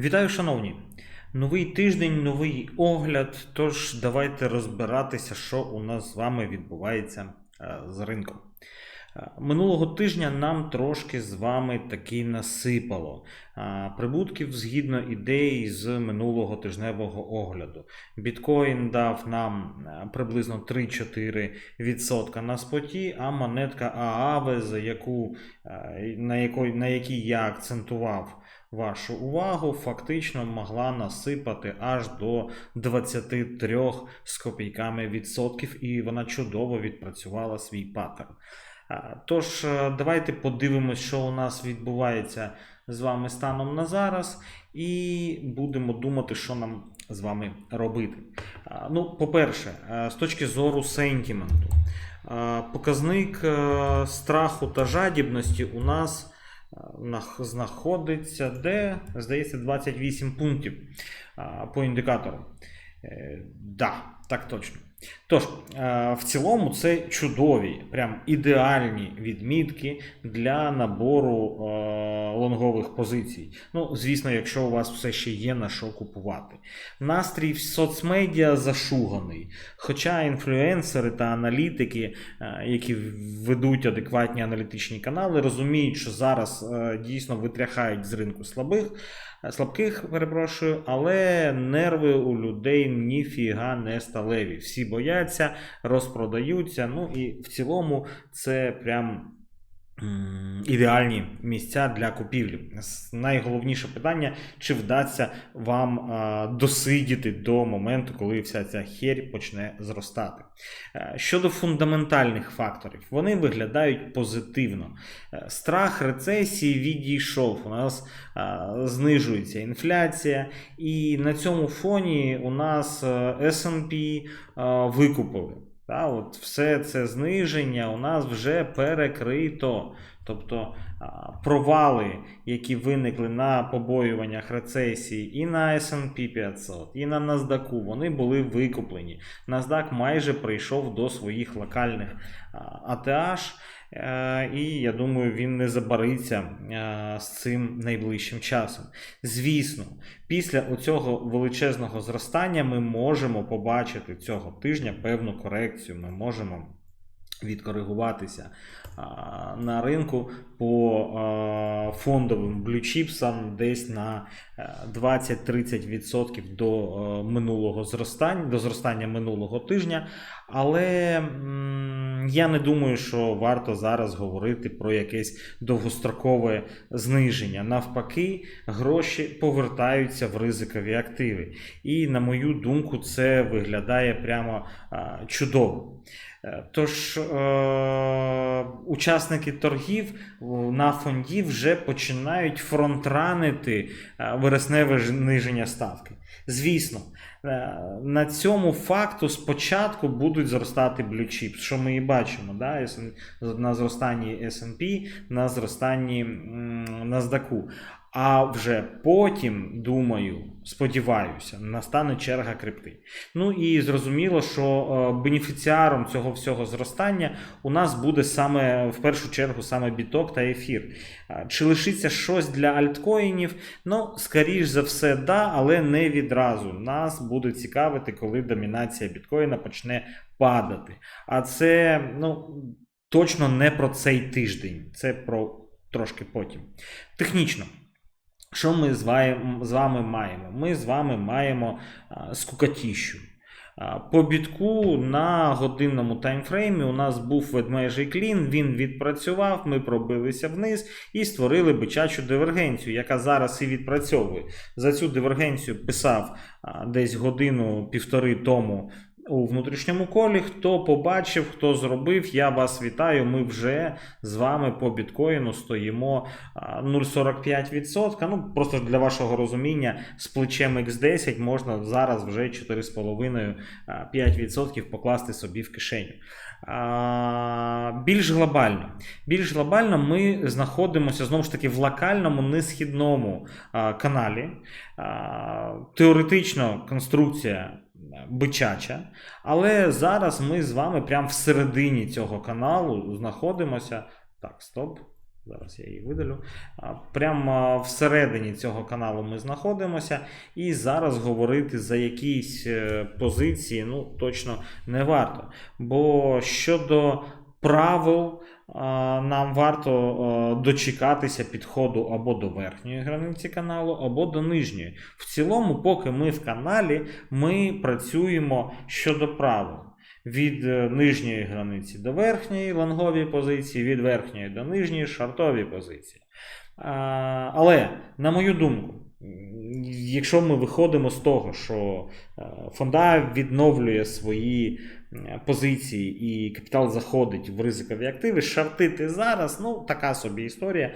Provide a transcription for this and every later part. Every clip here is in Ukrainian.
Вітаю, шановні! Новий тиждень, новий огляд. Тож давайте розбиратися, що у нас з вами відбувається е, з ринком. Е, Минулого тижня нам трошки з вами таки насипало е, прибутків згідно ідеї з минулого тижневого огляду. Біткоін дав нам приблизно 3-4% на споті, а монетка Ааве, за яку, на, якої, на якій я акцентував вашу увагу, фактично могла насипати аж до 23 з копійками відсотків, і вона чудово відпрацювала свій паттерн. Тож, е, давайте подивимось, що у нас відбувається з вами станом на зараз, і будемо думати, що нам з вами робити. Ну, по-перше, е, з точки зору сентіменту, е, показник страху та жадібності у нас знаходиться де, здається, 28 пунктів по індикатору. Так, Да, так точно. Тож, е, в цілому це чудові, прям ідеальні відмітки для набору е, лонгових позицій. Ну, звісно, якщо у вас все ще є на що купувати. Настрій в соцмедіа зашуганий. Хоча інфлюенсери та аналітики, е, які ведуть адекватні аналітичні канали, розуміють, що зараз дійсно витряхають з ринку слабих, слабких, перепрошую, але нерви у людей ніфіга не сталеві. Всі бояться, розпродаються. Ну і в цілому це прям. Ідеальні місця для купівлі. Найголовніше питання, чи вдасться вам досидіти до моменту, коли вся ця херь почне зростати. Е, Щодо фундаментальних факторів, вони виглядають позитивно. Е, Страх рецесії відійшов. У нас знижується інфляція, і на цьому фоні у нас е, S&P викупили. Та, от все це зниження у нас вже перекрито. Тобто провали, які виникли на побоюваннях рецесії і на S&P 500, і на NASDAQ, вони були викуплені. NASDAQ майже прийшов до своїх локальних а, ATH, е, і я думаю, він не забариться е, з цим найближчим часом. Звісно, після оцього величезного зростання ми можемо побачити цього тижня певну корекцію. Ми можемо відкоригуватися на ринку по фондовим блючіпсам десь на е, 20-30% до е, минулого зростання, до зростання минулого тижня. Але я не думаю, що варто зараз говорити про якесь довгострокове зниження. Навпаки, гроші повертаються в ризикові активи. І, на мою думку, це виглядає прямо чудово. Е, Тож е, учасники торгів на фонді вже починають фронтранити е, вересневе зниження ставки. Звісно, на цьому факту спочатку будуть зростати блючіпс, що ми і бачимо да? На зростанні SP, на зростанні NASDAQ. А вже потім, думаю, сподіваюся, настане черга крипти. Ну і зрозуміло, що е, бенефіціаром цього всього зростання у нас буде саме в першу чергу саме біток та ефір. Е, Чи лишиться щось для альткоїнів? Ну, скоріш за все, да, але не відразу. Нас буде цікавити, коли домінація біткоїна почне падати. А це ну, точно не про цей тиждень, це про трошки потім. Технічно. Що ми з вами, маємо? Ми з вами маємо скукатіщу. По бітку на годинному таймфреймі у нас був ведмежий клін, він відпрацював, ми пробилися вниз і створили бичачу дивергенцію, яка зараз і відпрацьовує. За цю дивергенцію писав десь годину-півтори тому у внутрішньому колі. Хто побачив, хто зробив, я вас вітаю. Ми вже з вами по біткоїну стоїмо 0,45%. Ну, просто для вашого розуміння, з плечем X10 можна зараз вже 4,5-5% покласти собі в кишеню. Більш глобально. Більш глобально ми знаходимося знову ж таки в локальному несхідному каналі. Теоретично конструкція бичача, але зараз ми з вами прямо всередині цього каналу знаходимося. Так, стоп. Зараз я її видалю. Прямо всередині цього каналу ми знаходимося, і зараз говорити за якісь е, позиції ну, точно не варто. Бо щодо правил, нам варто дочекатися підходу або до верхньої границі каналу, або до нижньої. В цілому, поки ми в каналі, ми працюємо щодо правил. Від е, нижньої границі до верхньої лонгові позиції, від верхньої до нижньої шартові позиції. Але, на мою думку, якщо ми виходимо з того, що е, фонда відновлює свої позиції і капітал заходить в ризикові активи, шартити зараз, ну, така собі історія,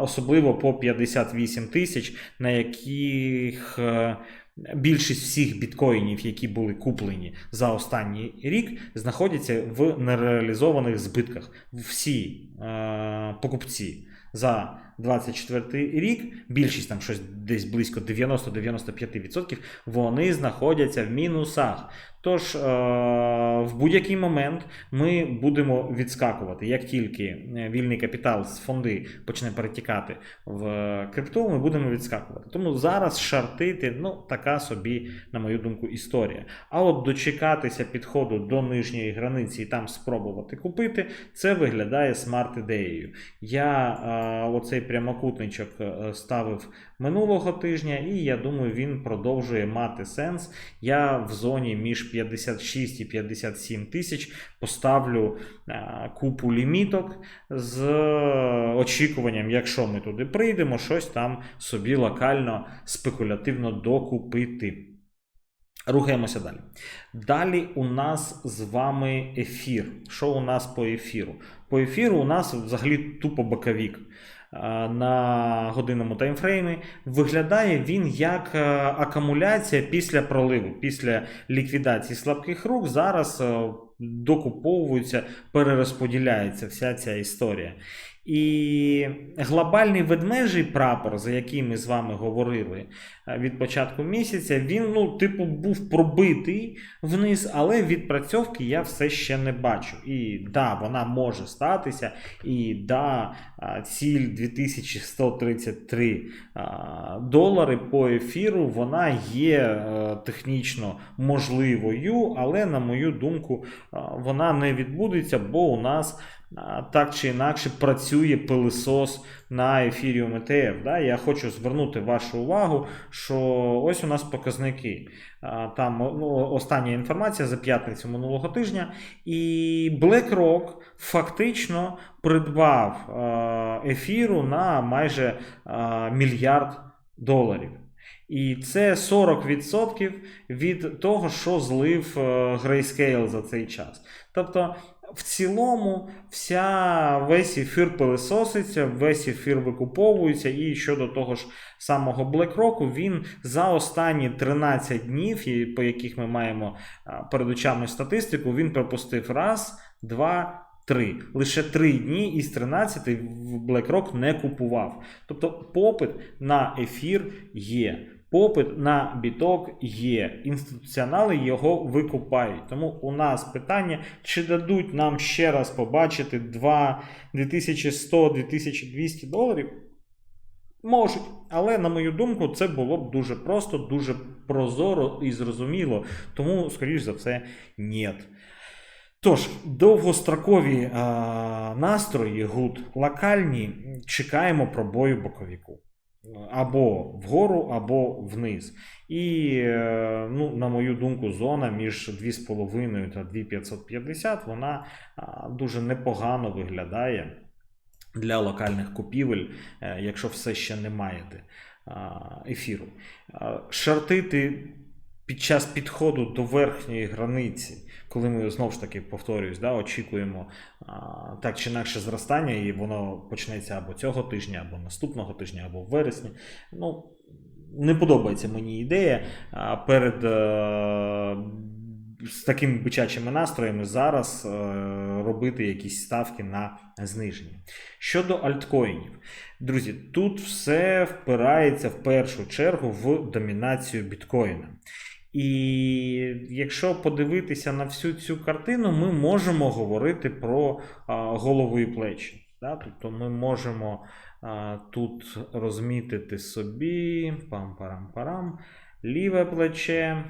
особливо по 58 тисяч, на яких. е, Більшість всіх біткоїнів, які були куплені за останній рік, знаходяться в нереалізованих збитках. Всі е, покупці за 24 рік, більшість там щось десь близько 90-95%, вони знаходяться в мінусах. Тож е, в будь-який момент ми будемо відскакувати. Як тільки е, вільний капітал з фонди почне перетікати в крипту, ми будемо відскакувати. Тому зараз шартити, ну, така собі, на мою думку, історія. А от дочекатися підходу до нижньої границі і там спробувати купити, це виглядає смарт-ідеєю. Я е, оцей прямокутничок е, ставив минулого тижня, і я думаю, він продовжує мати сенс. Я в зоні між 56 і 57 тисяч поставлю е, купу ліміток з очікуванням, якщо ми туди прийдемо, щось там собі локально спекулятивно докупити. Рухаємося далі. Далі у нас з вами ефір. Що у нас по ефіру? По ефіру у нас взагалі тупо боковік е, на годинному таймфреймі. Виглядає він як е, акумуляція після проливу, після ліквідації слабких рук. Зараз е, докуповується, перерозподіляється вся ця історія. І глобальний ведмежий прапор, за який ми з вами говорили е, від початку місяця, він, ну, типу, був пробитий вниз, але відпрацьовки я все ще не бачу. І да, вона може статися. І да, ціль 2133 долари по ефіру, вона є е, технічно можливою, але, на мою думку, вона не відбудеться, бо у нас. Так чи інакше працює пилисос на Ethereum ETF. Да? Я хочу звернути вашу увагу, що ось у нас показники. Там ну, остання інформація за п'ятницю минулого тижня. І BlackRock фактично придбав ефіру на майже мільярд доларів. І це 40% від того, що злив е, Grayscale за цей час. Тобто, в цілому, вся весь ефір пилисоситься, весь ефір викуповується. І щодо того ж самого BlackRock, він за останні 13 днів, по яких ми маємо перед очами статистику, він пропустив раз, два. Три. Лише три дні із 13 в BlackRock не купував. Тобто попит на ефір є. Попит на біток є. Інституціонали його викупають. Тому у нас питання, чи дадуть нам ще раз побачити 2 2100-2200 доларів? Можуть, але на мою думку, це було б дуже просто, дуже прозоро і зрозуміло. Тому, скоріш за все, ні. Тож, довгострокові а, настрої, гуд локальні, чекаємо пробою боковіку. Або вгору, або вниз. І, е, ну, на мою думку, зона між 2,5 та 2,550 вона дуже непогано виглядає для локальних купівель, е, якщо все ще не маєте ефіру. А, Шартити під час підходу до верхньої границі, коли ми знову ж таки повторюсь, да, очікуємо а, так чи інакше зростання, і воно почнеться або цього тижня, або наступного тижня, або в вересні. Ну, не подобається мені ідея а, перед е, з такими бичачими настроями зараз е, робити якісь ставки на зниження. Щодо альткоїнів, друзі, тут все впирається в першу чергу в домінацію біткоїна. І якщо подивитися на всю цю картину, ми можемо говорити про голову і плечі. Да? Тобто ми можемо а, тут розмітити собі пам-парам-парам, ліве плече.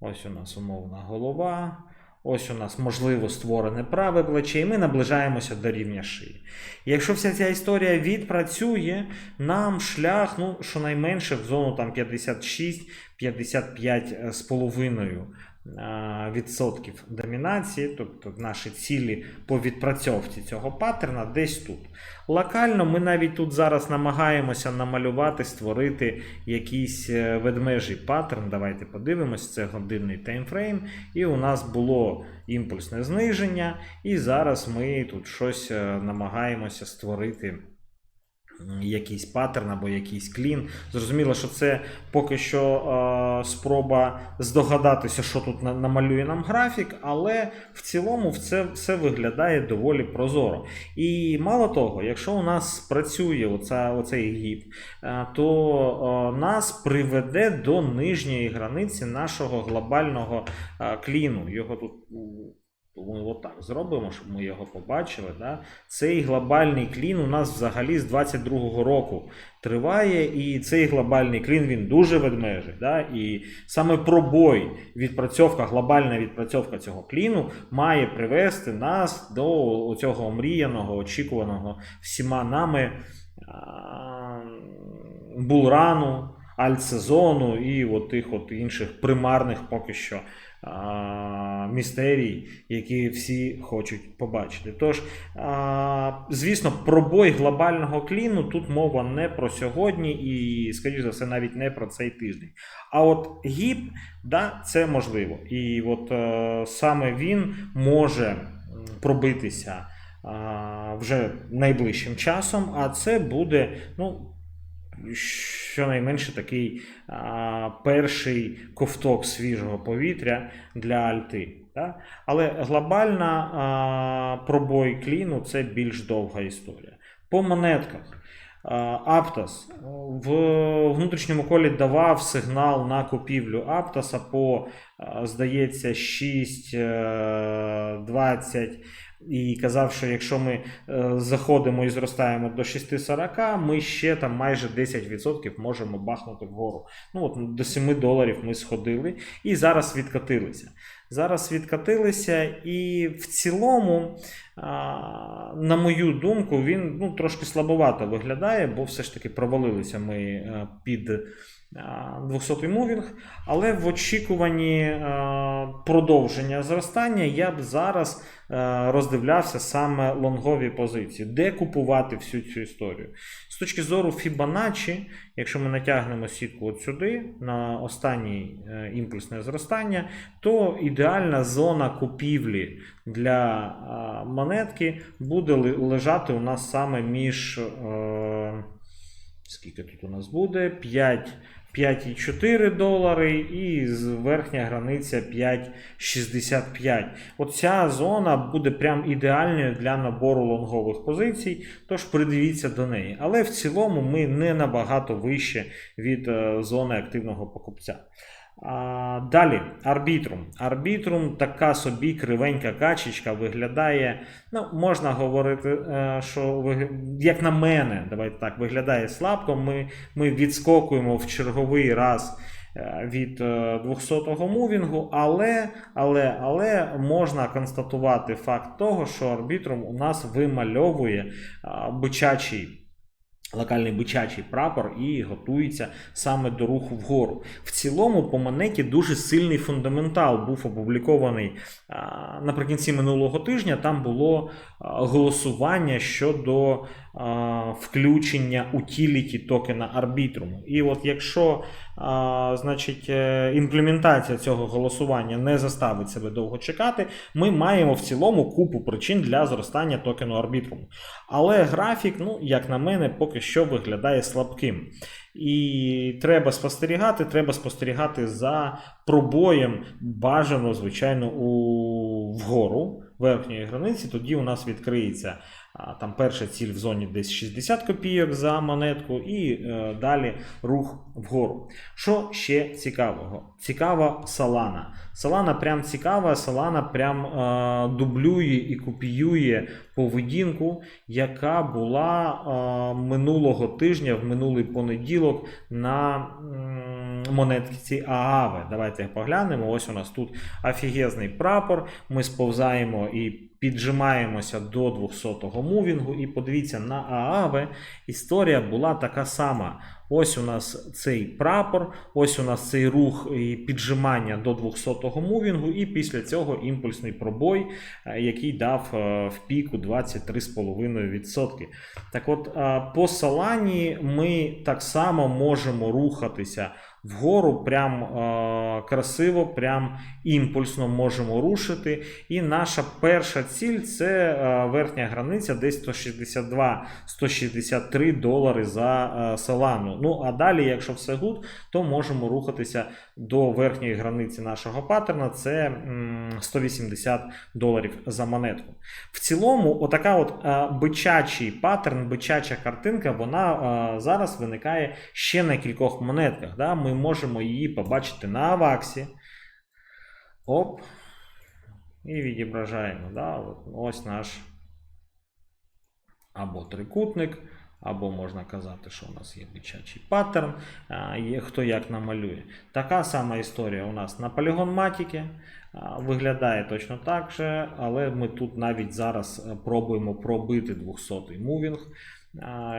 Ось у нас умовна голова. Ось у нас, можливо, створене праве плече, і ми наближаємося до рівня шиї. Якщо вся ця історія відпрацює, нам шлях, ну, щонайменше в зону там 56 55,5% е, домінації, тобто наші цілі по відпрацьовці цього паттерна десь тут. Локально ми навіть тут зараз намагаємося намалювати, створити якийсь е, ведмежий паттерн. Давайте подивимось, це годинний таймфрейм. І у нас було імпульсне зниження, і зараз ми тут щось е, намагаємося створити. Якийсь паттерн або якийсь клін. Зрозуміло, що це поки що е, спроба здогадатися, що тут на- намалює нам графік, але в цілому це все виглядає доволі прозоро. І мало того, якщо у нас працює оця, оцей гіп, е, то е, нас приведе до нижньої границі нашого глобального е, кліну. Його тут ми отак зробимо, щоб ми його побачили. Да? Цей глобальний клін у нас взагалі з 22-го року триває, і цей глобальний клін він дуже ведмежий. Да? І саме пробой, відпрацьовка, глобальна відпрацьовка цього кліну має привести нас до цього омріяного, очікуваного всіма нами булрану, альтсезону і от тих от інших примарних поки що а, містерій, які всі хочуть побачити. Тож, а, звісно, пробой глобального кліну тут мова не про сьогодні і, скоріш за все, навіть не про цей тиждень. А от гіп, да, це можливо. І от е, саме він може пробитися вже найближчим часом, а це буде, ну. Щонайменше такий а, перший ковток свіжого повітря для Альти. Да? Але глобальна а, пробой кліну це більш довга історія. По монетках. Аптос в внутрішньому колі давав сигнал на купівлю Аптоса по, здається, 6,20 і казав, що якщо ми е, заходимо і зростаємо до 6,40, ми ще там майже 10% можемо бахнути вгору. Ну от До 7 доларів ми сходили і зараз відкатилися. Зараз відкатилися, і в цілому, на мою думку, він ну, трошки слабовато виглядає, бо все ж таки провалилися ми е, під 200 мувінг, але в очікуванні е, продовження зростання я б зараз е, роздивлявся саме лонгові позиції, де купувати всю цю історію. З точки зору Fibonacci, якщо ми натягнемо сітку от сюди, на останнє імпульсне зростання, то ідеальна зона купівлі для монетки буде лежати у нас саме між. е, Скільки тут у нас буде? 5, 5,4 долари і верхня границя 5,65. Оця зона буде прям ідеальною для набору лонгових позицій, тож придивіться до неї. Але в цілому ми не набагато вище від е, зони активного покупця. А, далі, арбітрум. Арбітрум така собі кривенька качечка виглядає. Ну, можна говорити, е, що як на мене, давайте так, виглядає слабко. Ми, ми відскокуємо в черговий раз е, від 200-го мувінгу, але, але, але можна констатувати факт того, що арбітрум у нас вимальовує бичачий. Локальний бичачий прапор і готується саме до руху вгору. В цілому по монеті дуже сильний фундаментал був опублікований наприкінці минулого тижня. Там було голосування щодо включення утіліті токена арбітруму. І от якщо а, значить, е, імплементація цього голосування не заставить себе довго чекати, ми маємо в цілому купу причин для зростання токену арбітруму. Але графік, ну, як на мене, поки що виглядає слабким. І треба спостерігати, треба спостерігати за пробоєм бажано, звичайно, у, вгору. Верхньої границі, тоді у нас відкриється там перша ціль в зоні десь 60 копійок за монетку, і е, далі рух вгору. Що ще цікавого? Цікава Солана. Солана прям цікава, Солана прям е, дублює і копіює поведінку, яка була е, минулого тижня, в минулий понеділок на м, монетці Агаве. Давайте поглянемо. Ось у нас тут офігезний прапор. Ми сповзаємо і піджимаємося до 200-го мувінгу. І подивіться, на Ааве історія була така сама. Ось у нас цей прапор, ось у нас цей рух піджимання до 200-го мувінгу, і після цього імпульсний пробой, е, який дав е, в піку 23,5%. Так от, е, по Солані ми так само можемо рухатися вгору, прям красиво, прям імпульсно можемо рушити. І наша перша ціль це е, верхня границя, десь 162-163 долари за е, Ну а далі, якщо все гуд, то можемо рухатися до верхньої границі нашого паттерна, це 180 доларів за монетку. В цілому, отака от е, бичачий паттерн, бичача картинка, вона зараз виникає ще на кількох монетках. Ми можемо її побачити на Аваксі. Оп. І відображаємо. Да? От, ось наш або трикутник, або можна казати, що у нас є бичачий паттерн, є хто як намалює. Така сама історія у нас на Polygon Matic. Виглядає точно так же, але ми тут навіть зараз е, пробуємо пробити 200-й мувінг,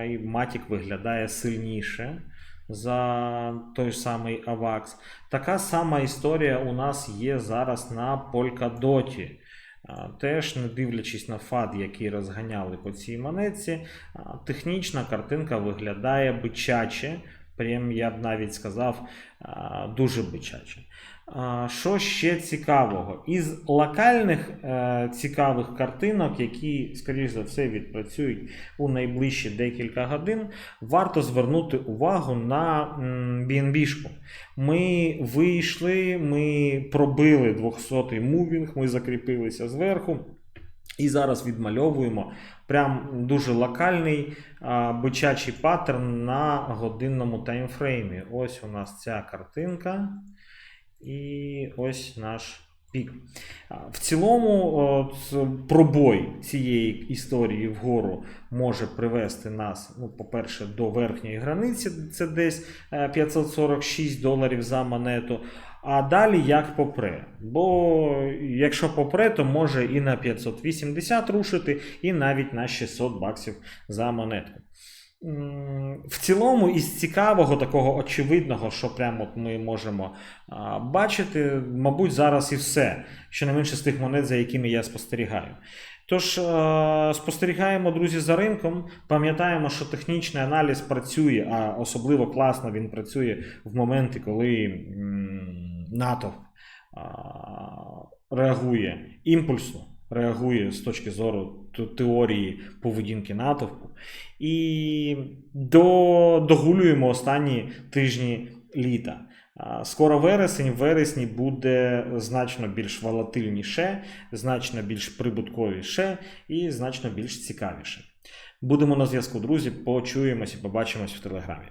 і Matic виглядає сильніше за той самий AVAX. Така сама історія у нас є зараз на Polkadot. Теж не дивлячись на фад, який розганяли по цій монетці, технічна картинка виглядає бичаче. Прям я б навіть сказав, дуже бичаче. Що ще цікавого? Із локальних е, цікавих картинок, які, скоріш за все, відпрацюють у найближчі декілька годин, варто звернути увагу на BNB-шку. Ми вийшли, ми пробили 200-й мувінг, ми закріпилися зверху. І зараз відмальовуємо прям дуже локальний а, бичачий паттерн на годинному таймфреймі. Ось у нас ця картинка. І ось наш пік. В цілому, от, пробой цієї історії вгору може привести нас, ну, по-перше, до верхньої границі, це десь е, 546 доларів за монету. А далі як попре. Бо якщо попре, то може і на 580 рушити, і навіть на 600 баксів за монетку. В цілому, із цікавого, такого очевидного, що прямо ми можемо бачити, мабуть, зараз і все, щонайменше з тих монет, за якими я спостерігаю. Тож е, спостерігаємо, друзі, за ринком. Пам'ятаємо, що технічний аналіз працює, а особливо класно він працює в моменти, коли а, реагує імпульсно, реагує з точки зору теорії поведінки натовпу. І догулюємо останні тижні літа. Скоро вересень, в вересні буде значно більш волатильніше, значно більш прибутковіше і значно більш цікавіше. Будемо на зв'язку, друзі. Почуємось і побачимось в телеграмі.